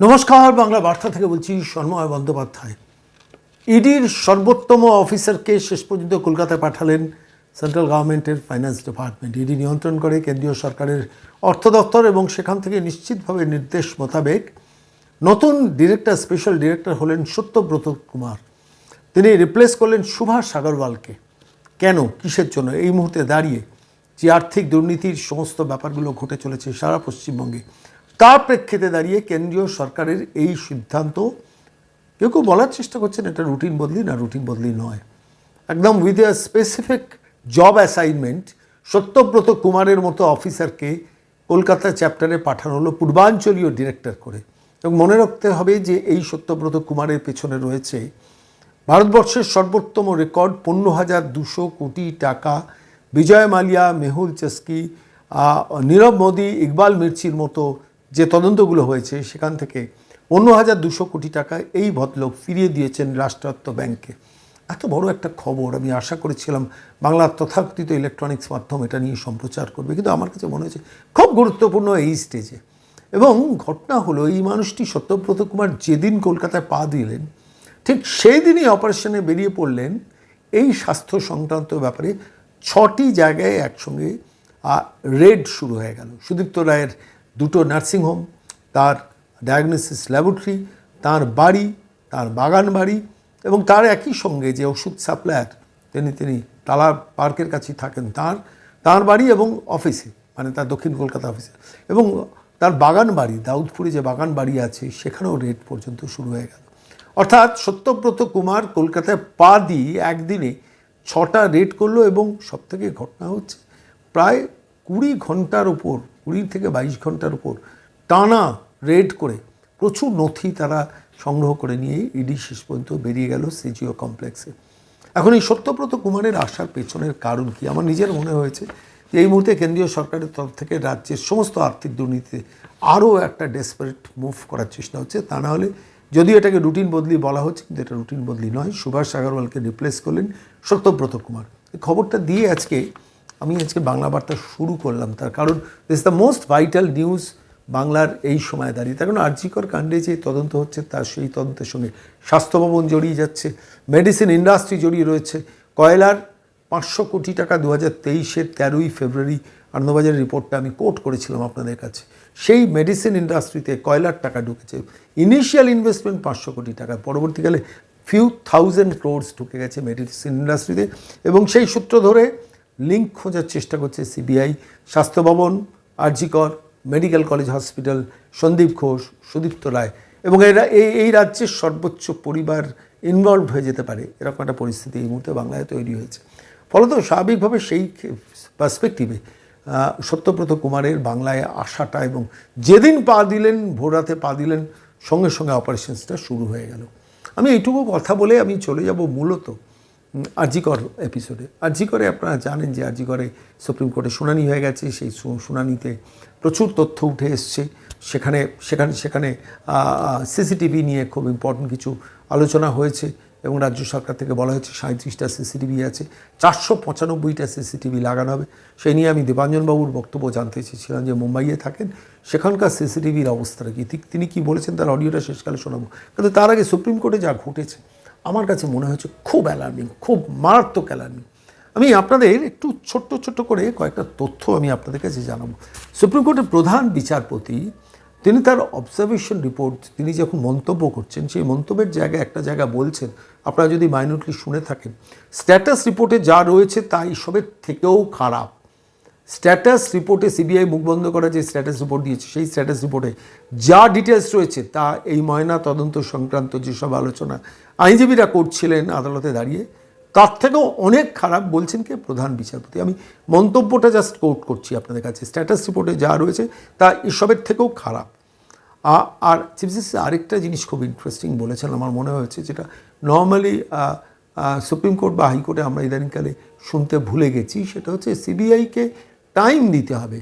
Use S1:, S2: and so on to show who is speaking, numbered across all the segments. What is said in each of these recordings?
S1: নমস্কার, বাংলা বার্তা থেকে বলছি সন্ময় বন্দ্যোপাধ্যায়। ইডির সর্বোত্তম অফিসারকে শেষ পর্যন্ত কলকাতায় পাঠালেন সেন্ট্রাল গভর্নমেন্টের ফাইন্যান্স ডিপার্টমেন্ট। ইডি নিয়ন্ত্রণ করে কেন্দ্রীয় সরকারের অর্থ দপ্তর এবং সেখান থেকে নিশ্চিতভাবে নির্দেশ মোতাবেক নতুন ডিরেক্টর, স্পেশাল ডিরেক্টর হলেন সত্যব্রত কুমার। তিনি রিপ্লেস করলেন সুভাষ আগরওয়ালকে। কেন? কিসের জন্য? এই মুহূর্তে দাঁড়িয়ে যে আর্থিক দুর্নীতির সমস্ত ব্যাপারগুলো ঘটে চলেছে সারা পশ্চিমবঙ্গে। তার প্রেক্ষিতে দাঁড়িয়ে কেন্দ্রীয় সরকারের এই সিদ্ধান্ত, কেউ কেউ বলার চেষ্টা করছেন এটা রুটিন বদলি না রুটিন বদলি নয়। একদম with a specific job assignment Satyabrata কুমারের মতো অফিসারকে কলকাতা চ্যাপ্টারে পাঠানো হলো পূর্বাঞ্চলীয় ডিরেক্টর করে। এবং মনে রাখতে হবে যে এই সত্যব্রত কুমারের পেছনে রয়েছে ভারতবর্ষের সর্বোত্তম রেকর্ড পনেরো হাজার দুশো কোটি টাকা। বিজয় মালিয়া, মেহুল চস্কি নীরব মোদী, ইকবাল মির্চির মতো যে তদন্তগুলো হয়েছে সেখান থেকে অন্য হাজার দুশো কোটি টাকা এই ভদ্রলোক ফিরিয়ে দিয়েছেন রাষ্ট্রায়ত্ত ব্যাংকে। এত বড় একটা খবর আমি আশা করেছিলাম বাংলার তথাকথিত ইলেকট্রনিক্স মাধ্যম এটা নিয়ে সম্প্রচার করবে, কিন্তু আমার কাছে মনে হয়েছে খুব গুরুত্বপূর্ণ এই স্টেজে। এবং ঘটনা হলো এই মানুষটি সত্যব্রত কুমার যেদিন কলকাতায় পা দিলেন, ঠিক সেই দিনই অপারেশনে বেরিয়ে পড়লেন এই স্বাস্থ্য সংক্রান্ত ব্যাপারে ছটি জায়গায় একসঙ্গে রেড শুরু হয়ে গেল। সুদীপ্ত রায়ের দুটো নার্সিংহোম তার ডায়াগনোসিস ল্যাবরেটরি তার বাড়ি, তার বাগান বাড়ি এবং তার একই সঙ্গে যে ওষুধ সাপ্লায়ার তিনি তিনি তালা পার্কের কাছেই থাকেন তার তার বাড়ি এবং অফিসে মানে তার দক্ষিণ কলকাতা অফিসে এবং তার বাগান বাড়ি, দাউদপুরে যে বাগান বাড়ি আছে সেখানেও রেড পর্যন্ত শুরু হয়ে গেল। অর্থাৎ সত্যব্রত কুমার কলকাতায় পা দিয়ে একদিনে ছটা রেড করল এবং সবথেকে ঘটনা হচ্ছে প্রায় কুড়ি ঘণ্টার উপর কুড়ি থেকে বাইশ ঘণ্টার উপর টানা রেড করে প্রচুর নথি তারা সংগ্রহ করে নিয়ে ইডি শেষ পর্যন্ত বেরিয়ে গেল সিজিও কমপ্লেক্সে। এখন এই সত্যব্রত কুমারের আসার পেছনের কারণ কি? আমার নিজের মনে হয়েছে যে এই মুহূর্তে কেন্দ্রীয় সরকারের তরফ থেকে রাজ্যের সমস্ত আর্থিক দুর্নীতিতে আরও একটা ডেসপারেট মুভ করার চেষ্টা হচ্ছে। তা না হলে যদিও এটাকে রুটিন বদলি বলা হচ্ছে, কিন্তু এটা রুটিন বদলি নয়। সুভাষ আগরওয়ালকে রিপ্লেস করলেন সত্যব্রত কুমার। খবরটা দিয়ে আজকে আমি আজকে বাংলা বার্তা শুরু করলাম তার কারণ this the most vital news বাংলার এই সময় দাঁড়িয়ে। তার কারণ আর্জিকর কাণ্ডে যে তদন্ত হচ্ছে, তার সেই তদন্তের সঙ্গে স্বাস্থ্য ভবন জড়িয়ে যাচ্ছে মেডিসিন ইন্ডাস্ট্রি জড়িয়ে রয়েছে। কয়লার পাঁচশো কোটি টাকা দু হাজার তেইশের তেরোই ফেব্রুয়ারি আনন্দবাজারের রিপোর্টটা আমি কোট করেছিলাম আপনাদের কাছে। সেই মেডিসিন ইন্ডাস্ট্রিতে কয়লার টাকা ঢুকেছে। ইনিশিয়াল ইনভেস্টমেন্ট পাঁচশো কোটি টাকা, পরবর্তীকালে ফিউ থাউজেন্ড ক্রোডস ঢুকে গেছে মেডিসিন ইন্ডাস্ট্রিতে এবং সেই সূত্র ধরে লিঙ্ক খোঁজার চেষ্টা করছে CBI. Swasthya Bhavan, RG Kar, medical college hospital, Sandip Ghosh, Sudipta Roy. এবং এরা এই এই রাজ্যের সর্বোচ্চ পরিবার ইনভলভ হয়ে যেতে পারে। এরকম একটা পরিস্থিতি এই মুহূর্তে বাংলায় তৈরি হয়েছে। ফলত স্বাভাবিকভাবে সেই পার্সপেক্টিভে সত্যব্রত কুমারের বাংলায় আসাটা এবং যেদিন পা দিলেন ভোররাতে পা দিলেন, সঙ্গে সঙ্গে অপারেশনসটা শুরু হয়ে গেল। আমি এইটুকু কথা বলে আমি চলে যাব মূলত আরজিকর এপিসোডে আরজিকরে আপনারা জানেন যে আরজিকরে সুপ্রিম কোর্টে শুনানি হয়ে গেছে, সেই শুনানিতে প্রচুর তথ্য উঠে এসছে। সেখানে সেখানে সেখানে সিসিটিভি নিয়ে খুব ইম্পর্টেন্ট কিছু আলোচনা হয়েছে এবং রাজ্য সরকার থেকে বলা হয়েছে সাঁত্রিশটা সিসিটিভি আছে, চারশো পঁচানব্বইটা সিসিটিভি লাগানো হবে। সেই নিয়ে আমি দেবাঞ্জনবাবুর বক্তব্য জানতে চেয়েছিলাম যে মুম্বাইয়ে থাকেন, সেখানকার সিসিটিভির অবস্থাটা কি? তিনি কি বলেছেন? তার অডিওটা শেষকালে শোনাবো। কিন্তু তার আগে সুপ্রিম কোর্টে যা ঘটেছে আমার কাছে মনে হয়েছে খুব অ্যালার্মিং খুব মারাত্মক অ্যালার্মিং আমি আপনাদের একটু ছোট্ট ছোট্ট করে কয়েকটা তথ্য আমি আপনাদের কাছে জানাব। সুপ্রিম কোর্টের প্রধান বিচারপতি, তিনি তার অবজারভেশন রিপোর্ট তিনি যখন মন্তব্য করছেন, সেই মন্তব্যের জায়গায় একটা জায়গা বলছেন, আপনারা যদি মাইনরলি শুনে থাকেন স্ট্যাটাস রিপোর্টে যা রয়েছে তা এসবের থেকেও খারাপ। স্ট্যাটাস রিপোর্টে সিবিআই মুখ বন্ধ করা যে স্ট্যাটাস রিপোর্ট দিয়েছে, সেই স্ট্যাটাস রিপোর্টে যা ডিটেলস রয়েছে তা এই ময়না তদন্ত সংক্রান্ত যেসব আলোচনা আইনজীবীরা করছিলেন আদালতে দাঁড়িয়ে, তার থেকেও অনেক খারাপ বলছেন কে? প্রধান বিচারপতি। আমি মন্তব্যটা জাস্ট কোট করছি আপনাদের কাছে। স্ট্যাটাস রিপোর্টে যা রয়েছে তা এসবের থেকেও খারাপ। আর চিফ জাস্টিস আরেকটা জিনিস খুব ইন্টারেস্টিং বলেছেন, আমার মনে হয়েছে যেটা নর্মালি সুপ্রিম কোর্ট বা হাইকোর্টে আমরা ইদানিংকালে শুনতে ভুলে গেছি, সেটা হচ্ছে সিবিআইকে টাইম দিতে হবে।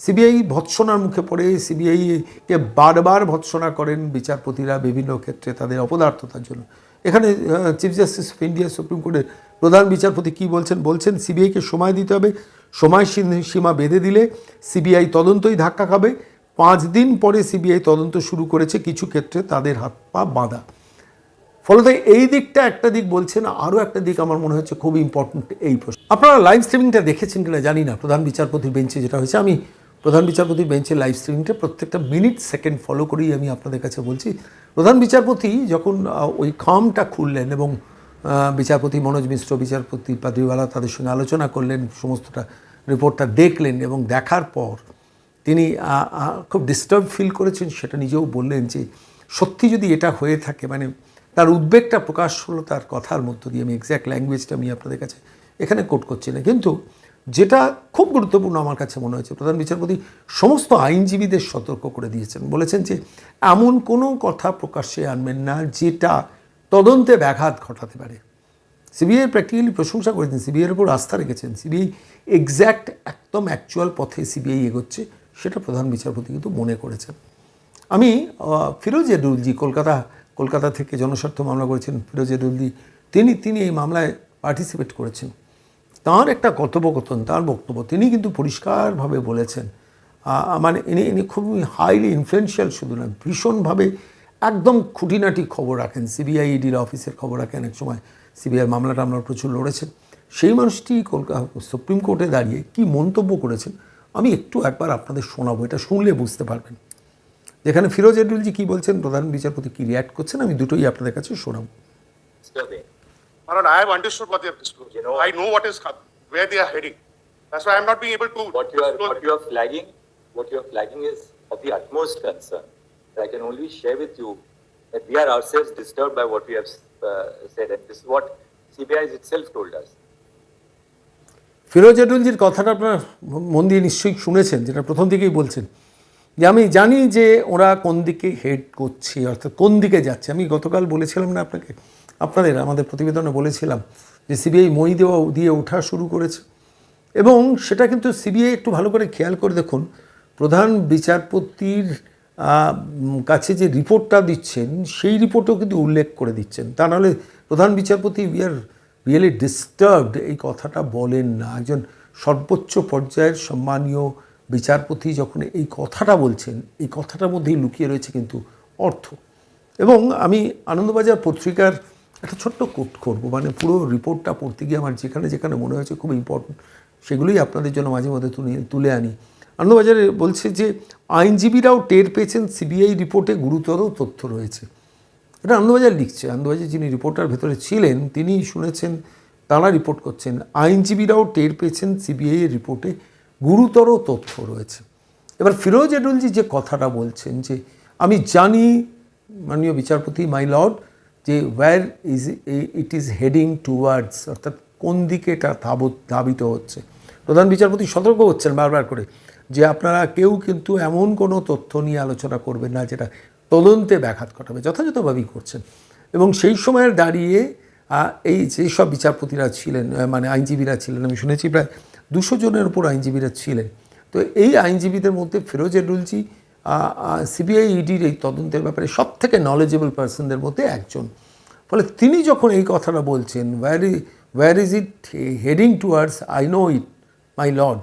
S1: সিবিআই ভৎসনার মুখে পড়ে সিবিআইকে বারবার ভৎসনা করেন বিচারপতিরা বিভিন্ন ক্ষেত্রে তাদের অপদার্থতার জন্য। এখানে chief justice of India supreme কোর্টের প্রধান বিচারপতি কি বলছেন? বলছেন সিবিআইকে সময় দিতে হবে, সময় সীমা বেঁধে দিলে সিবিআই তদন্তই ধাক্কা খাবে। পাঁচ দিন পরে সিবিআই তদন্ত শুরু করেছে, কিছু ক্ষেত্রে তাদের হাত পা বাঁধা। ফলত এই দিকটা একটা দিক বলছেন আরও একটা দিক আমার মনে হচ্ছে খুব ইম্পর্টেন্ট এই প্রশ্ন। আপনারা লাইভ স্ট্রিমিংটা দেখেছেন কিনা জানি না, প্রধান বিচারপতির বেঞ্চে যেটা হয়েছে, আমি প্রধান বিচারপতির বেঞ্চে লাইভ স্ট্রিমিংটা প্রত্যেকটা মিনিট সেকেন্ড ফলো করেই আমি আপনাদের কাছে বলছি। প্রধান বিচারপতি যখন ওই খামটা খুললেন এবং বিচারপতি মনোজ মিশ্র, বিচারপতি পাদ্রিওয়ালা তাদের সঙ্গে আলোচনা করলেন, সমস্তটা রিপোর্টটা দেখলেন এবং দেখার পর তিনি খুব ডিস্টার্ব ফিল করেছেন, সেটা নিজেও বললেন যে সত্যি যদি এটা হয়ে থাকে মানে তার উদ্বেগটা প্রকাশ হলো তার কথার মধ্য দিয়ে। আমি এক্স্যাক্ট ল্যাঙ্গুয়েজটা আমি আপনাদের কাছে এখানে কোট করছি না। কিন্তু যেটা খুব গুরুত্বপূর্ণ আমার কাছে মনে হয়েছে, প্রধান বিচারপতি সমস্ত আইনজীবীদের সতর্ক করে দিয়েছেন। বলেছেন যে, এমন কোনো কথা প্রকাশ্যে আনবেন না যেটা তদন্তে ব্যাঘাত ঘটাতে পারে। সিবিআই প্র্যাকটিক্যালি প্রশংসা করেছেন সিবিআইয়ের উপর আস্থা রেখেছেন। সিবিআই এক্স্যাক্ট একদম অ্যাকচুয়াল পথে সিবিআই এগোচ্ছে, সেটা প্রধান বিচারপতি কিন্তু মনে করেছেন। আমি ফিরোজ এডুলজি কলকাতা কলকাতা থেকে জনস্বার্থ মামলা করেছেন ফিরোজ এডুলজি তিনি তিনি এই মামলায় পার্টিসিপেট করেছেন। তাঁর একটা কথোপকথন, তার বক্তব্য, তিনি কিন্তু পরিষ্কারভাবে বলেছেন মানে ইনি ইনি খুবই হাইলি ইনফ্লুয়েন্সিয়াল শুধু না ভীষণভাবে একদম খুঁটিনাটি খবর রাখেন। সিবিআই ইডির অফিসের খবর রাখেন এক সময়। সিবিআই মামলা টামলা প্রচুর লড়েছেন। সেই মানুষটি কলকাতা সুপ্রিম কোর্টে দাঁড়িয়ে কি মন্তব্য করেছেন, আমি একটু একবার আপনাদের শোনাবো, এটা শুনলে বুঝতে পারবেন। যেখানে ফিরোজ এডুলজি কি বলছেন প্রধান বিচারপতি কি রিয়াক্ট করছেন আমি দুটোই আপনাদের কাছে শোনাবো
S2: I have understood what they have disclosed.
S3: You know-
S2: I know what is, where they are heading. That's why I'm not being able to.
S3: What you are, what you are flagging, what you are flagging is of the utmost concern. I can only share with you that we are ourselves disturbed by what we have uh, said, and this is what CBI has itself told us.
S1: Firoz এডুলজির কথাটা আপনার মন দিয়ে নিশ্চয়ই শুনেছেন যেটা প্রথম দিকেই বলছেন যে আমি জানি যে ওরা কোন দিকে হেড করছে, অর্থাৎ কোন দিকে যাচ্ছে। আমি গতকাল বলেছিলাম না আপনাকে, আপনাদের, আমাদের প্রতিবেদনে বলেছিলাম যে সিবিআই মই দেওয়া, দিয়ে ওঠা শুরু করেছে। এবং সেটা কিন্তু সিবিআই একটু ভালো করে খেয়াল করে দেখুন, প্রধান বিচারপতির কাছে যে রিপোর্টটা দিচ্ছেন, সেই রিপোর্টও কিন্তু উল্লেখ করে দিচ্ছেন। তা নাহলে প্রধান বিচারপতি, উই আর রিয়েলি ডিস্টার্বড এই কথাটা বলেন না। একজন সর্বোচ্চ পর্যায়ের সম্মানীয় বিচারপতি যখন এই কথাটা বলছেন, এই কথাটার মধ্যেই লুকিয়ে রয়েছে কিন্তু অর্থ। এবং আমি আনন্দবাজার পত্রিকার একটা ছোট্ট কোট করব মানে পুরো রিপোর্টটা পড়তে গিয়ে আমার যেখানে যেখানে মনে হয়েছে খুব ইম্পর্টেন্ট সেগুলোই আপনাদের জন্য মাঝে মধ্যে তুলে তুলে আনি। আনন্দবাজারে বলছে যে, আইনজীবীরাও টের পেয়েছেন সিবিআই রিপোর্টে গুরুতর তথ্য রয়েছে। এটা আনন্দবাজার লিখছে। আনন্দবাজার যিনি রিপোর্টার ভেতরে ছিলেন, তিনি শুনেছেন, তারা রিপোর্ট করছেন, আইনজীবীরাও টের পেয়েছেন সিবিআই রিপোর্টে গুরুতর তথ্য রয়েছে। এবার ফিরোজ এডুলজি যে কথাটা বলছেন যে, আমি জানি, মাননীয় বিচারপতি, মাই লর্ড, যে where is it is heading towards অর্থাৎ কোন দিকে এটা ধাবত, ধাবিত হচ্ছে। প্রধান বিচারপতি সতর্ক হচ্ছেন বারবার করে যে আপনারা কেউ কিন্তু এমন কোনো তথ্য নিয়ে আলোচনা করবেন না যেটা তদন্তে ব্যাঘাত ঘটাবে, যথাযথভাবেই করছেন। এবং সেই সময়ের দাঁড়িয়ে এই যেসব বিচারপতিরা ছিলেন মানে আইনজীবীরা ছিলেন, আমি শুনেছি প্রায় দুশো জনের উপর আইনজীবীরা ছিলেন। তো এই আইনজীবীদের মধ্যে ফিরোজ এডুলজি সিবিআই ইডির এই তদন্তের ব্যাপারে সব থেকে নলেজেবল পার্সনদের মধ্যে একজন। ফলে তিনি যখন এই কথাটা বলছেন where where is it heading towards I know it my lord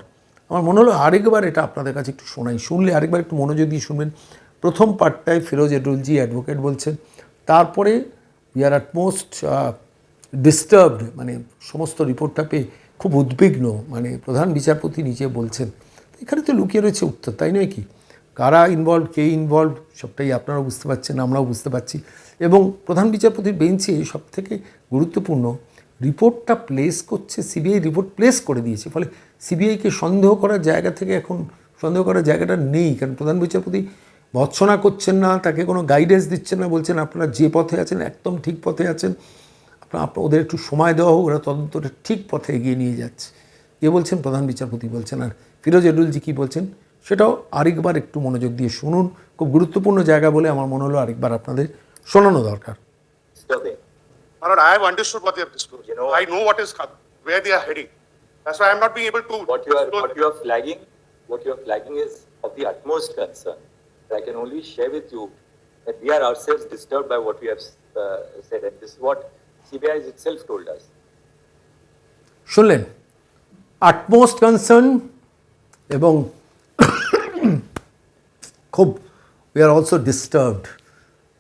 S1: আমার মনে হলো আরেকবার এটা আপনাদের কাছে একটু শোনাই। শুনলে আরেকবার একটু মনোযোগ দিয়ে শুনবেন। প্রথম পার্টটায় ফিরোজ এডুলজি অ্যাডভোকেট বলছেন, তারপরে উই আর অ্যাটমোস্ট ডিস্টার্বড মানে সমস্ত রিপোর্টটা পেয়ে খুব উদ্বিগ্ন মানে প্রধান বিচারপতি নিজে বলছেন, এখানে তো লুকিয়ে রয়েছে উত্তর, তাই নয় কি? কারা ইনভলভ কে ইনভলভ সবটাই আপনারাও বুঝতে পারছেন, আমরাও বুঝতে পারছি। এবং প্রধান বিচারপতির বেঞ্চে সব থেকে গুরুত্বপূর্ণ, রিপোর্টটা প্লেস করছে সিবিআই রিপোর্ট প্লেস করে দিয়েছে, ফলে সিবিআইকে সন্দেহ করার জায়গা থেকে এখন সন্দেহ করার জায়গাটা নেই, কারণ প্রধান বিচারপতি ভৎসনা করছেন না, তাকে কোনো গাইডেন্স দিচ্ছেন না, বলছেন আপনারা যে পথে আছেন, একদম ঠিক পথে আছেন। আপনার আপনার ওদের একটু সময় দেওয়া হোক ওরা তদন্তটা ঠিক পথে এগিয়ে নিয়ে যাচ্ছে কে বলছেন প্রধান বিচারপতি বলছেন আর ফিরোজ এডুলজি কী বলছেন সেটাও আরেকবার একটু মনোযোগ দিয়ে শুনুন খুব গুরুত্বপূর্ণ জায়গা বলে আমার মনে হলো আরেকবার আপনাদের শোনানো দরকার
S3: Disturbing.
S2: I have understood what they have disclosed.
S3: You know-
S2: I know what is, where they are heading. That's why I'm not being able to.
S3: What you are, what you are flagging, what you are flagging is of the utmost concern. I can only share with you that we are ourselves disturbed by what we have uh, said, and this is what CBI has itself told us.
S1: শুনলেন? Utmost concern এবং খুব we are also disturbed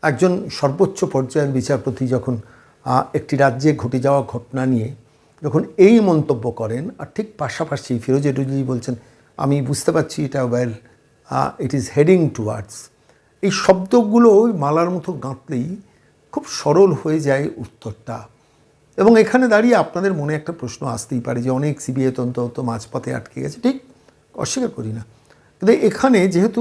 S1: একজন সর্বোচ্চ পর্যায়ের বিচারপতি যখন একটি রাজ্যে ঘটে যাওয়া ঘটনা নিয়ে যখন এই মন্তব্য করেন, আর ঠিক পাশাপাশি ফিরোজ এটুজি বলছেন, আমি বুঝতে পারছি এটা well it is heading towards এই শব্দগুলো মালার মতো গাঁথলেই খুব সরল হয়ে যায় উত্তরটা। এবং এখানে দাঁড়িয়ে আপনাদের মনে একটা প্রশ্ন আসতেই পারে যে অনেক সিবিআই তন্ত্র তো মাঝপথে আটকে গেছে। ঠিক? অস্বীকার করি না। কিন্তু এখানে যেহেতু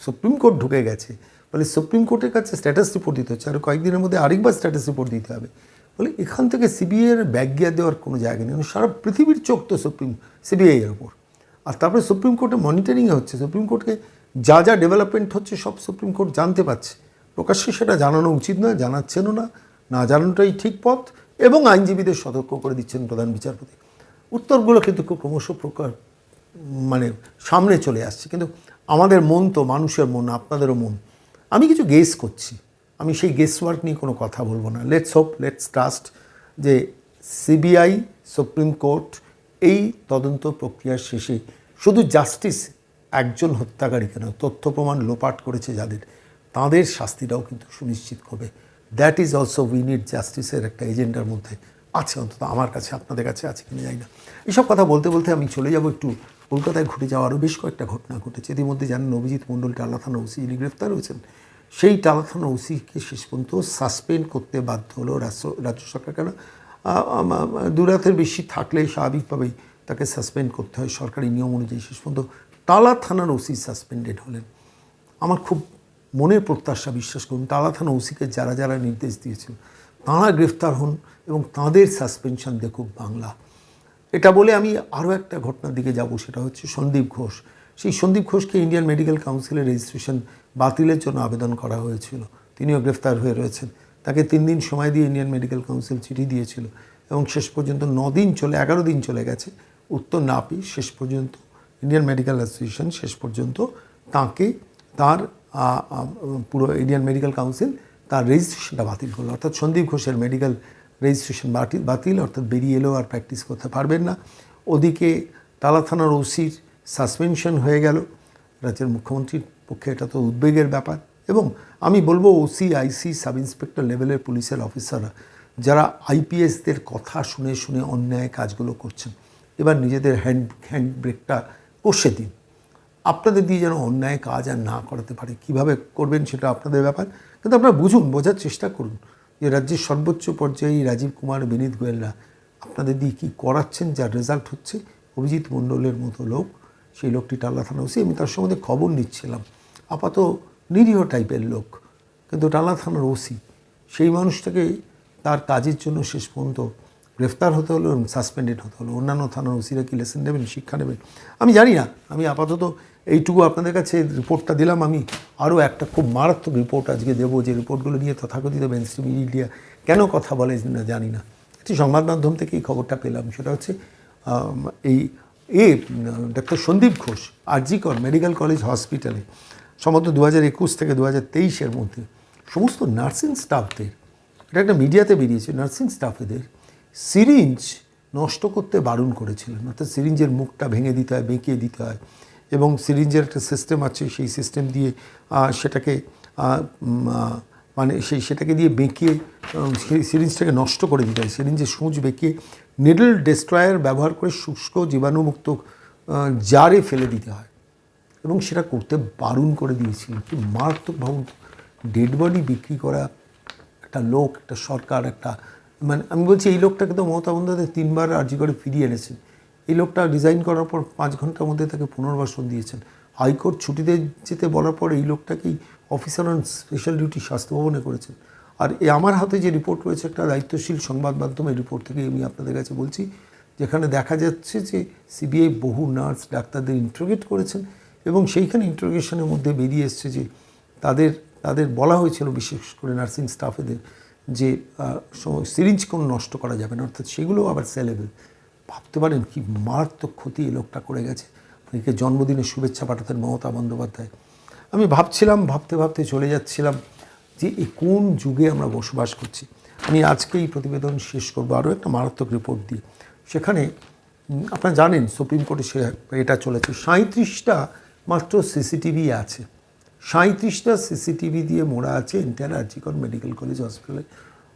S1: সুপ্রিম কোর্ট ঢুকে গেছে, বলে সুপ্রিম কোর্টের কাছে স্ট্যাটাস রিপোর্ট দিতে হচ্ছে। আর কয়েকদিনের মধ্যে আরেকবার স্ট্যাটাস রিপোর্ট দিতে হবে। বলে এখান থেকে সিবিআইয়ের ব্যাগ গিয়া দেওয়ার কোনো জায়গা নেই। সারা পৃথিবীর চোখ তো সুপ্রিম সিবিআইয়ের ওপর আর তারপরে সুপ্রিম কোর্টে মনিটরিংয়ে হচ্ছে। সুপ্রিম কোর্টকে যা যা ডেভেলপমেন্ট হচ্ছে সব সুপ্রিম কোর্ট জানতে পারছে। প্রকাশ্যে সেটা জানানো উচিত নয়, জানাচ্ছেনও না। না জানানোটাই ঠিক পথ এবং আইনজীবীদের সতর্ক করে দিচ্ছেন প্রধান বিচারপতি। উত্তরগুলো কিন্তু খুব ক্রমশ প্রকার মানে সামনে চলে আসছে। কিন্তু আমাদের মন তো, মানুষের মন, আপনাদেরও মন। আমি কিছু গেস করছি। আমি সেই গেস ওয়ার্ক নিয়ে কোনো কথা বলব না। লেটস হোপ লেটস ট্রাস্ট যে সিবিআই সুপ্রিম কোর্ট এই তদন্ত প্রক্রিয়ার শেষে শুধু জাস্টিস একজন হত্যাকারীকে নয়, তথ্য প্রমাণ লোপাট করেছে যাদের। তাদের শাস্তিটাও কিন্তু সুনিশ্চিত করবে। That is also we need জাস্টিসের একটা এজেন্ডার মধ্যে আছে, অন্তত আমার কাছে, আপনাদের কাছে আছে কিনা জানি না। এইসব কথা বলতে বলতে আমি চলে যাব একটু কলকাতায় ঘটে যাওয়া আরও বেশ কয়েকটা ঘটনা ঘটেছে। ইতিমধ্যে জানেন অভিজিৎ মণ্ডল টালা থানা ওসি, যিনি গ্রেফতার হয়েছেন। সেই টালা থানা ওসিকে শেষ পর্যন্ত সাসপেন্ড করতে বাধ্য হলো রাজ্য রাজ্য সরকার। কেন আ- আম- আম- দু রাতের বেশি থাকলে স্বাভাবিকভাবেই তাকে সাসপেন্ড করতে হয় সরকারি নিয়ম অনুযায়ী। শেষ পর্যন্ত টালা থানার ওসি সাসপেন্ডেড হলেন। আমার খুব মনের প্রত্যাশা বিশ্বাস করুন তালা থানা ওসিকে যারা যারা নির্দেশ দিয়েছিল, তাঁরা গ্রেফতার হন এবং তাঁদের সাসপেনশন দেখুক বাংলা। এটা বলে আমি আরও একটা ঘটনার দিকে যাব, সেটা হচ্ছে সন্দীপ ঘোষ। সেই সন্দীপ ঘোষকে ইন্ডিয়ান মেডিকেল কাউন্সিলের রেজিস্ট্রেশন বাতিলের জন্য আবেদন করা হয়েছিল। তিনিও গ্রেফতার হয়ে রয়েছেন। তাকে তিন দিন সময় দিয়ে ইন্ডিয়ান মেডিকেল কাউন্সিল চিঠি দিয়েছিল এবং শেষ পর্যন্ত দিন চলে, এগারো দিন চলে গেছে। উত্তর না পেয়ে শেষ পর্যন্ত ইন্ডিয়ান মেডিকেল অ্যাসোসিয়েশন শেষ পর্যন্ত তাকে তার পুরো ইন্ডিয়ান মেডিকেল কাউন্সিল তার রেজিস্ট্রেশনটা বাতিল করল। অর্থাৎ সন্দীপ ঘোষের মেডিকেল রেজিস্ট্রেশন বাতিল বাতিল, অর্থাৎ বেরিয়ে এলেও আর প্র্যাকটিস করতে পারবেন না। ওদিকে টালা থানার ওসির সাসপেনশন হয়ে গেল। রাজ্যের মুখ্যমন্ত্রীর পক্ষে এটা তো উদ্বেগের ব্যাপার। এবং আমি বলব ওসি, আইসি, সাব ইন্সপেক্টর লেভেলের পুলিশের অফিসাররা, যারা আইপিএসদের কথা শুনে শুনে অন্যায় কাজগুলো করছেন, এবার নিজেদের হ্যান্ড হ্যান্ড ব্রেকটা কষে দিন। আপনাদের দিয়ে যেন অন্যায় কাজ আর না করাতে পারে। কীভাবে করবেন সেটা আপনাদের ব্যাপার। কিন্তু আপনারা বুঝুন, বোঝার চেষ্টা করুন যে রাজ্যের সর্বোচ্চ পর্যায়ে রাজীব কুমার, বিনীত গোয়েলরা আপনাদের দিয়ে কী করাচ্ছেন, যার রেজাল্ট হচ্ছে অভিজিৎ মণ্ডলের মতো লোক। সেই লোকটি টালা থানা ওসি। আমি তার সম্বন্ধে খবর নিচ্ছিলাম। আপাত নিরীহ টাইপের লোক। কিন্তু টালা থানার ওসি, সেই মানুষটাকে তার কাজের জন্য শেষ পর্যন্ত গ্রেফতার হতে হলো সাসপেন্ডেড হতে হলো, অন্যান্য থানার ওসিরা কি লেসেন নেবেন, শিক্ষা নেবেন? আমি জানি না। আমি আপাতত এইটুকু আপনাদের কাছে রিপোর্টটা দিলাম। আমি আরও একটা খুব মারাত্মক রিপোর্ট আজকে দেবো। যে রিপোর্টগুলো নিয়ে তথাকথিত মেন স্ট্রিম মিডিয়া কেন কথা বলে না জানি না। একটি সংবাদ মাধ্যম থেকে এই খবরটা পেলাম। সেটা হচ্ছে এই এ, doctor Sandip Ghosh, RG Kar medical college হসপিটালে সম্ভবত দু হাজার একুশ থেকে দু হাজার তেইশের মধ্যে, সমস্ত নার্সিং স্টাফদের এটা একটা মিডিয়াতে বেরিয়েছে নার্সিং স্টাফেদের সিরিঞ্জ নষ্ট করতে বারণ করেছিলেন। অর্থাৎ সিরিঞ্জের মুখটা ভেঙে দিতে হয়, বেঁকিয়ে দিতে হয় এবং সিরিঞ্জের একটা সিস্টেম আছে, সেই সিস্টেম দিয়ে সেটাকে মানে সেই সেটাকে দিয়ে বেঁকিয়ে সিরিঞ্জটাকে নষ্ট করে দিতে হয়। সিরিঞ্জের সূচ বেঁকিয়ে নিডল ডেস্ট্রয়ার ব্যবহার করে শুষ্ক জীবাণুমুক্ত জারে ফেলে দিতে হয় এবং সেটা করতে বারণ করে দিয়েছিল। কি মারাত্মক ভাবুন ডেড বডি বিক্রি করা, একটা লোক, একটা সরকার, একটা মানে আমি বলছি, এই লোকটাকে তো মমতা বন্দ্যোপাধ্যায় তিনবার আর্জি করে ফিরিয়ে এনেছেন। এই লোকটা রিজাইন করার পর পাঁচ ঘণ্টার মধ্যে তাকে পুনর্বাসন দিয়েছেন। হাইকোর্ট ছুটিতে যেতে বলার পর এই লোকটাকেই অফিসার অন স্পেশাল ডিউটি স্বাস্থ্য ভবনে করেছেন। আর এই আমার হাতে যে রিপোর্ট রয়েছে, একটা দায়িত্বশীল সংবাদ মাধ্যমের রিপোর্ট থেকে আমি আপনাদের কাছে বলছি, যেখানে দেখা যাচ্ছে যে সিবিআই বহু নার্স ডাক্তারদের ইন্টারোগেট করেছেন এবং সেইখানে ইন্টারোগেশনের মধ্যে বেরিয়ে এসছে যে তাদের তাদের বলা হয়েছিল, বিশেষ করে নার্সিং স্টাফেদের যে সিরিঞ্জ কোনো নষ্ট করা যাবে না, অর্থাৎ সেগুলো আবার সেলেবেল ভাবতে পারেন কি মারাত্মক ক্ষতি এই লোকটা করে গেছে। একে জন্মদিনের শুভেচ্ছা পাঠাতেন মমতা বন্দ্যোপাধ্যায়। আমি ভাবছিলাম, ভাবতে ভাবতে চলে যাচ্ছিলাম যে এই কোন যুগে আমরা বসবাস করছি? আমি আজকে এই প্রতিবেদন শেষ করব, আরও একটা মারাত্মক রিপোর্ট দিয়ে। সেখানে আপনারা জানেন সুপ্রিম কোর্টে সে, এটা চলেছে। সাঁত্রিশটা মাত্র সিসিটিভি আছে। সাঁত্রিশটা সিসিটিভি দিয়ে মোড়া আছে এন্টায়ার আর্জিকর মেডিকেল কলেজ হসপিটালে।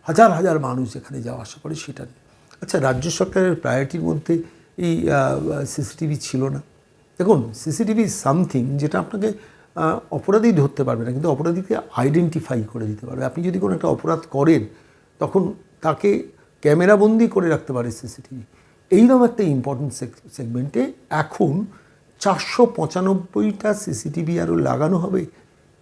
S1: হাজার হাজার মানুষ যেখানে যাওয়া আসা করে সেটা নিয়ে। আচ্ছা রাজ্য সরকারের প্রায়োরিটির মধ্যে এই সিসিটিভি ছিল না। দেখুন, সিসিটিভি সামথিং যেটা আপনাকে অপরাধী ধরতে পারবে না, কিন্তু অপরাধীকে আইডেন্টিফাই করে দিতে পারবে। আপনি যদি কোনো একটা অপরাধ করেন, তখন তাকে ক্যামেরাবন্দি করে রাখতে পারে সিসিটিভি। এইরকম একটা ইম্পর্টেন্ট সেগমেন্টে এখন চারশো পঁচানব্বইটা সিসিটিভি আরও লাগানো হবে।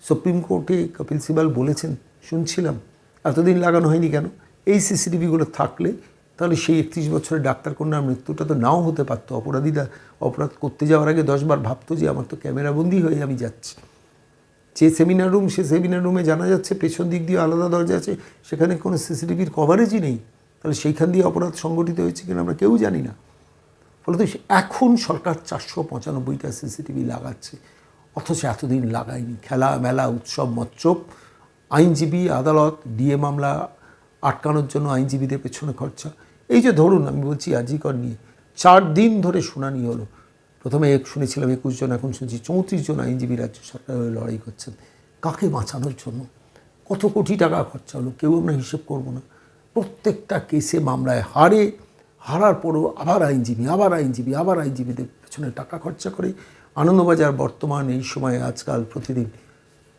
S1: সুপ্রিম কোর্টে কপিল সিবাল বলেছেন, শুনছিলাম, এতদিন লাগানো হয়নি কেন? এই সিসিটিভিগুলো থাকলে তাহলে সেই একত্রিশ বছরের ডাক্তার কন্যার মৃত্যুটা তো নাও হতে পারতো। অপরাধীরা অপরাধ করতে যাওয়ার আগে দশবার ভাবতো যে আমার তো ক্যামেরাবন্দি হয়ে আমি যাচ্ছি। যে সেমিনার রুম, সে সেমিনার রুমে জানা যাচ্ছে পেছন দিক দিয়ে আলাদা দরজা আছে, সেখানে কোনো সিসিটিভির কভারেজই নেই। তাহলে সেইখান দিয়ে অপরাধ সংগঠিত হয়েছে কিনা আমরা কেউ জানি না। ফলত এখন সরকার চারশো পঁচানব্বইটা সিসিটিভি লাগাচ্ছে। অথচ এতদিন লাগায়নি। খেলা, মেলা, উৎসব মচ্চব আইনজীবী, আদালত, ডিএ মামলা আটকানোর জন্য আইনজীবীদের পেছনে খরচা। এই যে ধরুন, আমি বলছি আজিকর নিয়ে, চার দিন ধরে শুনানি হলো। প্রথমে এক শুনেছিলাম, একুশ জন, এখন শুনছি চৌত্রিশ জন আইনজীবী রাজ্য সরকারের লড়াই করছেন। কাকে বাঁচানোর জন্য? কত কোটি টাকা খরচা হলো? কেউ আমরা হিসেব করব না। প্রত্যেকটা কেসে মামলায় হারে হারার পরও আবার আইনজীবী আবার আইনজীবী, আবার আইনজীবীদের পেছনে টাকা খরচা করে আনন্দবাজার বর্তমান এই সময়ে আজকাল প্রতিদিন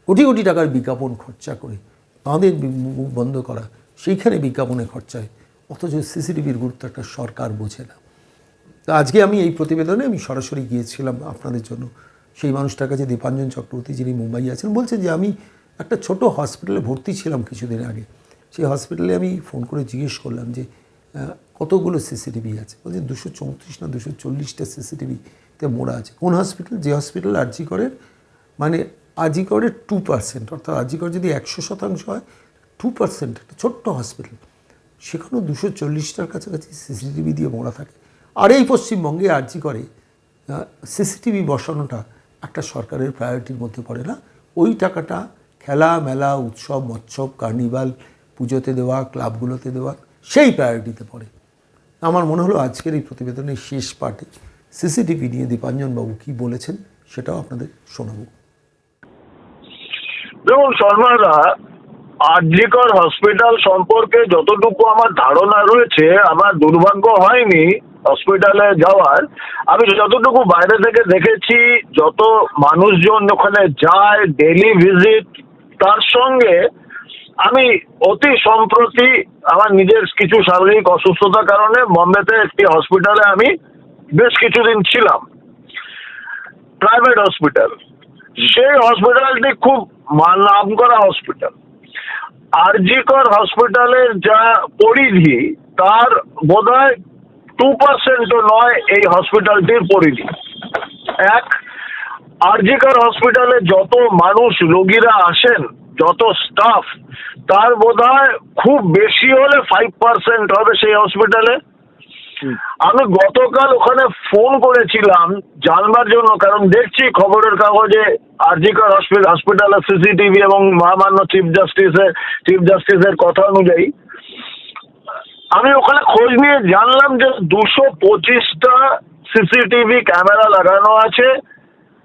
S1: কোটি কোটি টাকার বিজ্ঞাপন খরচা করে তাঁদের মুখ বন্ধ করা, সেইখানে বিজ্ঞাপনে খরচায় অথচ সিসিটিভির গুরুত্ব একটা সরকার বোঝে না। তা আজকে আমি এই প্রতিবেদনে আমি সরাসরি গিয়েছিলাম আপনাদের জন্য। সেই মানুষটার কাছে দীপাঞ্জন চক্রবর্তী যিনি মুম্বাই আছেন বলছেন যে, আমি একটা ছোট হসপিটালে ভর্তি ছিলাম কিছুদিন আগে। সেই হসপিটালে আমি ফোন করে জিজ্ঞেস করলাম যে কতগুলো সিসিটিভি আছে? বলছে দুশো চৌত্রিশ না দুশো চল্লিশটা সিসিটিভিতে মোড়া আছে। কোন হসপিটাল যে হসপিটাল আরজি করের মানে আজি করে টু পার্সেন্ট অর্থাৎ আজি করে যদি একশো শতাংশ হয় টু পার্সেন্ট একটা ছোট্ট হসপিটাল সেখানেও দুশো চল্লিশটার কাছাকাছি সিসিটিভি দিয়ে মোড়া থাকে। আর এই পশ্চিমবঙ্গে আর্জি করে সিসিটিভি বসানোটা একটা সরকারের প্রায়োরিটির মধ্যে পড়ে না। ওই টাকাটা খেলা মেলা উৎসব, মৎসব কার্নিভাল পুজোতে দেওয়া ক্লাবগুলোতে দেওয়া, সেই প্রায়োরিটিতে পড়ে। আমার মনে হলো আজকের এই প্রতিবেদনের শেষ পার্টে সিসিটিভি নিয়ে দীপাঞ্জনবাবু কী বলেছেন সেটাও আপনাদের শোনাবো।
S4: দেখুন শর্মাদা আরজিকর হসপিটাল সম্পর্কে যতটুকু আমার ধারণা রয়েছে, আমার দুর্ভাগ্য হয়নি হসপিটালে যাওয়ার। আমি যতটুকু বাইরে থেকে দেখেছি, যত মানুষজন ওখানে যায় ডেলি ভিজিট তার সঙ্গে আমি অতি সম্প্রতি আমার নিজের কিছু শারীরিক অসুস্থতার কারণে বম্বেতে একটি হসপিটালে আমি বেশ কিছুদিন ছিলাম। প্রাইভেট হসপিটাল সেই হসপিটালটি খুব নাম করা হসপিটাল আরজিকর হসপিটালের যা পরিধি, তার বোধ হয় টু পার্সেন্টও নয় এই হসপিটালটির পরিধি। এক, আরজিকর হসপিটালে যত মানুষ রোগীরা আসেন যত স্টাফ তার বোধ হয় খুব বেশি হলে ফাইভ পার্সেন্ট হবে সেই হসপিটালে আমি গতকাল ওখানে ফোন করেছিলাম জানবার জন্য কারণ দেখছি খবরের কাগজে আরজিকর হসপিটালের সিসিটিভি এবং মহামান্য চিফ জাস্টিসের চিফ জাস্টিসের কথা অনুযায়ী। আমি ওখানে খোঁজ নিয়ে জানলাম যে দুশো পঁচিশটা সিসিটিভি ক্যামেরা লাগানো আছে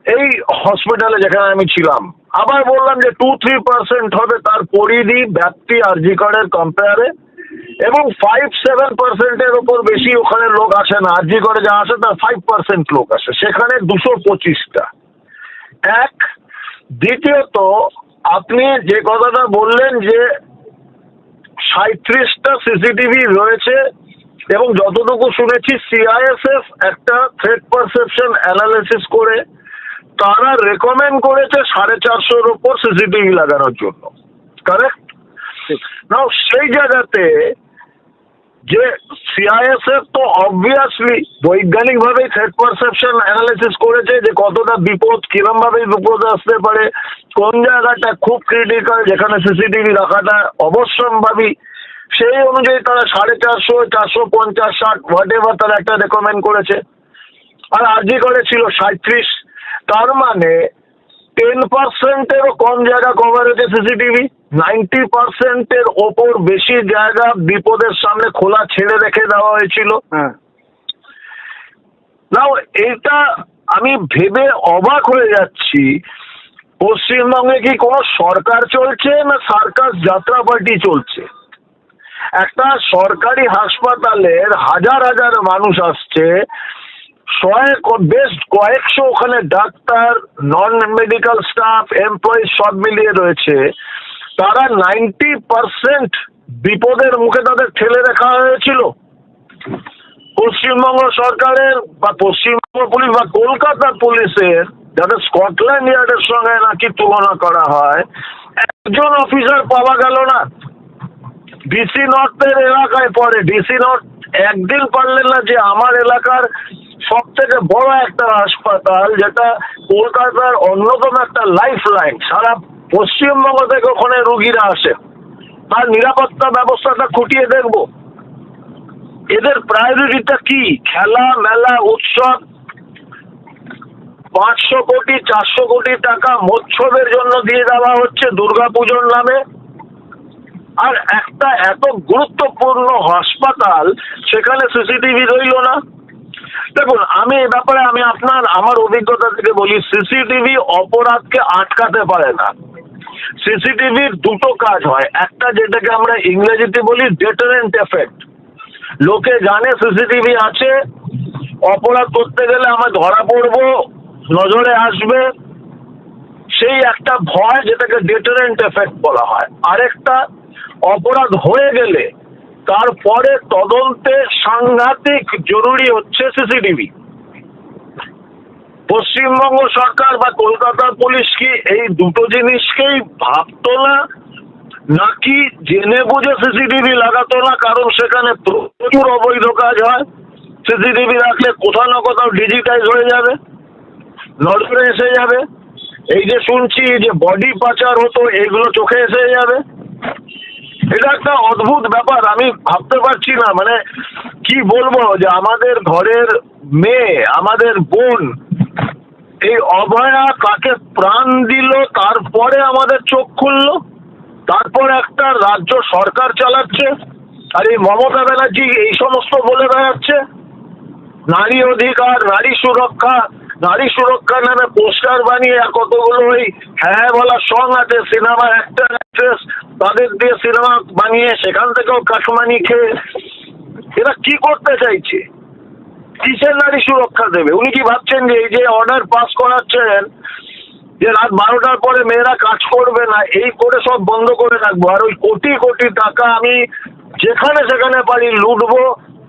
S4: এই হসপিটালে যেখানে আমি ছিলাম। আবার বললাম যে টু থ্রি পার্সেন্ট হবে তার পরিধি ব্যাপ্তি আরজিকরের কম্পেয়ারে এবং ফাইভ সেভেন পার্সেন্টের ওপর বেশি ওখানে লোক আসে না। আরজি করে যা আসে, তার ফাইভ পার্সেন্ট লোক আসে। সেখানে দুশো পঁচিশটা। এক, দ্বিতীয়ত, আপনি যে কথাটা বললেন যে সাঁত্রিশটা সিসিটিভি রয়েছে এবং যতটুকু শুনেছি সিআইএসএফ একটা থ্রেড পারসেপশন অ্যানালিসিস করে তারা রেকমেন্ড করেছে সাড়ে চারশোর ওপর সিসিটিভি লাগানোর জন্য। কারেক্ট নাও সেই জায়গাতে যে সিআইএসএফ তো অবভিয়াসলি বৈজ্ঞানিক ভাবেই থ্রেট পারসেপশন অ্যানালিসিস করেছে যে কতটা বিপদ কিরম ভাবে বিপদ আসতে পারে কোন জায়গাটা খুব ক্রিটিক্যাল যেখানে সিসিটিভি রাখাটা অবশ্যম্ভাবী সেই অনুযায়ী তারা সাড়ে চারশো চারশো পঞ্চাশ ষাট হোয়াট এভার তারা একটা রেকমেন্ড করেছে। আর আরজি করে ছিল সাঁত্রিশ তার মানে টেন পার্সেন্টেরও কম জায়গা কভার হয়েছে সিসিটিভি নাইনটি পার্সেন্টের ওপর বেশি জায়গা বিপদের সামনে খোলা ছেড়ে রেখে দেওয়া হয়েছিল। নাও এটা আমি ভেবে অবাক হয়ে যাচ্ছি পশ্চিমবঙ্গে কি কোনো সরকার চলছে না সার্কাস যাত্রা পার্টি চলছে? একটা সরকারি হাসপাতালের হাজার হাজার মানুষ আসছে শয়েক বেশ কয়েকশো ওখানে doctor non medical staff employee সব মিলিয়ে রয়েছে। তারা নাইনটি পার্সেন্ট বিপদের মুখে তাদের ঠেলে রাখা হয়েছিল। পশ্চিমবঙ্গ সরকারের বা পশ্চিমবঙ্গ পুলিশ বা কলকাতা পুলিশের যাতে স্কটল্যান্ড ইয়ার্ডের সঙ্গে নাকি তুলনা করা হয়, একজন অফিসার পাওয়া গেল না। ডিসি নর্থের এলাকায় পড়ে। ডিসি নর্থ একদিন পারলেন না যে আমার এলাকার সব থেকে বড় একটা হাসপাতাল যেটা কলকাতার অন্যতম একটা লাইফ লাইন সারা পশ্চিমবঙ্গ থেকে ওখানে রুগীরা আসে। তার নিরাপত্তা ব্যবস্থাটা খুঁটিয়ে দেখব। এদের প্রায়োরিটিটা কি? খেলা, মেলা, উৎসব। পাঁচশো কোটি, চারশো কোটি টাকা মৎসবের জন্য দিয়ে দেওয়া হচ্ছে দুর্গাপুজোর নামে। আর একটা এত গুরুত্বপূর্ণ হাসপাতাল, সেখানে সিসিটিভি রইল না। দেখুন, আমি এ ব্যাপারে, আমি আপনার, আমার অভিজ্ঞতা থেকে বলি সিসিটিভি অপরাধকে আটকাতে পারে না। সিসিটিভির দুটো কাজ হয়। একটা যেটাকে আমরা ইংরেজিতে বলি ডেটারেন্ট এফেক্ট লোকে জানে সিসিটিভি আছে, অপরাধ করতে গেলে আমার ধরা পড়ব, নজরে আসবে। সেই একটা ভয় যেটাকে ডেটারেন্ট এফেক্ট বলা হয়। আরেকটা, অপরাধ হয়ে গেলে তারপরে তদন্তে সাংঘাতিক জরুরি হচ্ছে সিসিটিভি। পশ্চিমবঙ্গ সরকার বা কলকাতার পুলিশ কি এই দুটো জিনিসকেই ভাবতো না? নাকি জেনে বুঝে সিসিটিভি লাগাতো না? কারণ সেখানে প্রচুর অবৈধ কাজ হয়। সিসিটিভি রাখলে কোথাও না কোথাও ডিজিটাইজ হয়ে যাবে, নজরে এসে যাবে। এই যে শুনছি যে বডি পাচার হতো, এগুলো চোখে এসে যাবে। এটা একটা অদ্ভুত ব্যাপার, আমি ভাবতে পারছি না। মানে কি বলব যে আমাদের ঘরের মেয়ে, আমাদের বোন, এই অভয়া কাকে প্রাণ দিল, তারপরে আমাদের চোখ খুললো, তারপর একটা রাজ্য সরকার চালাচ্ছে, আর এই মমতা ব্যানার্জি এই সমস্ত বলে বেড়াচ্ছে। নারী অধিকার, নারী সুরক্ষা নারী সুরক্ষা নামে পোস্টার বানিয়ে কতগুলো ওই হ্যাঁ বলা সং আছে, সিনেমা অ্যাক্টর অ্যাক্ট্রেস তাদের দিয়ে সিনেমা বানিয়ে সেখান থেকেও কাশমানি খেয়ে এরা কি করতে চাইছে? কিসের নারী সুরক্ষা দেবে? উনি কি ভাবছেন যে এই যে অর্ডার পাস করাচ্ছেন, যে রাত বারোটার পরে মেয়েরা কাজ করবে না, এই করে সব বন্ধ করে রাখব। আর ওই কোটি কোটি টাকা আমি যেখানে সেখানে পারি লুটবো,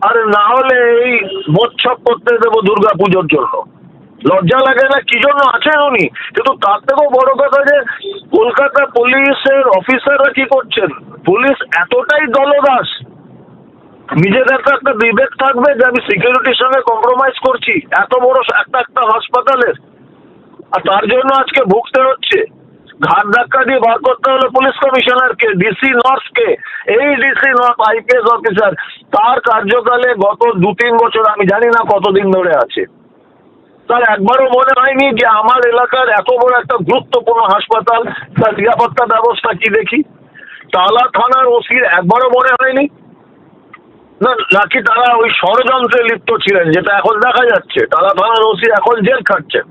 S4: আর না হলে এই মোচ্ছপ করতে দেবো দুর্গা পুজোর জন্য। লজ্জা লাগে না? কি জন্য আছেন উনি? কিন্তু তার থেকেও বড় কথা যে, কলকাতা পুলিশের অফিসাররা কি করছেন? পুলিশ এতটাই দলদাস। নিজেদের তো একটা বিবেক থাকবে যে আমি সিকিউরিটির সঙ্গে কম্প্রোমাইজ করছি। এত বড় একটা একটা হাসপাতালের। আর তার জন্য আজকে ভুগতে হচ্ছে। ঘাট ধাক্কা দিয়ে বার করতে হলো পুলিশ কমিশনারকে ডিসি নর্থকে এই ডিসি নর্থ আইপিএস অফিসার তার কার্যকালে গত দু তিন বছর, আমি জানি না কতদিন ধরে আছে। তার একবারও মনে হয়নি যে আমার এলাকার এত বড় একটা গুরুত্বপূর্ণ হাসপাতাল তার নিরাপত্তা ব্যবস্থা কি দেখি? টালা থানার ওসির একবারও মনে হয়নি। না, নাকি তারা ওই ষড়যন্ত্রে লিপ্ত ছিলেন, যেটা এখন দেখা যাচ্ছে। টালা থানার ওসি এখন জেল খাটছেন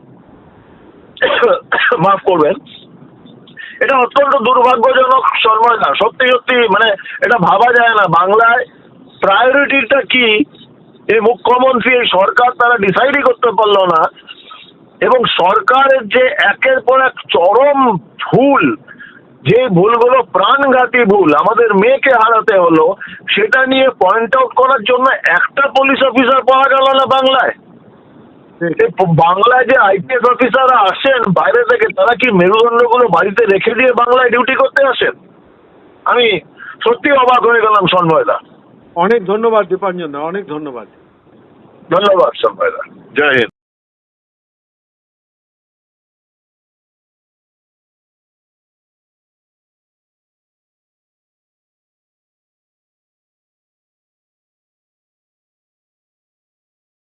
S4: মাফ করবেন। এটা অত্যন্ত দুর্ভাগ্যজনক সর্বদা সত্যি সত্যি মানে এটা ভাবা যায় না। বাংলায় প্রায়োরিটিটা কি? এই মুখ্যমন্ত্রী এই সরকার তারা ডিসাইডই করতে পারল না। এবং সরকারের যে একের পর এক চরম ভুল যে ভুলগুলো প্রাণঘাতী ভুল আমাদের মেয়েকে হারাতে হলো সেটা নিয়ে পয়েন্ট আউট করার জন্য একটা পুলিশ অফিসার পাওয়া গেল না বাংলায়। বাংলায় যে আইপিএস অফিসাররা আসেন বাইরে থেকে তারা কি মেরুদণ্ডগুলো বাড়িতে রেখে দিয়ে বাংলায় ডিউটি করতে আসেন? আমি সত্যি অবাক হয়ে গেলাম সন্ময়দা।
S5: অনেক ধন্যবাদ দীপাঞ্জন অনেক ধন্যবাদ।
S4: ধন্যবাদ সন্ময়দা জয় হিন্দ।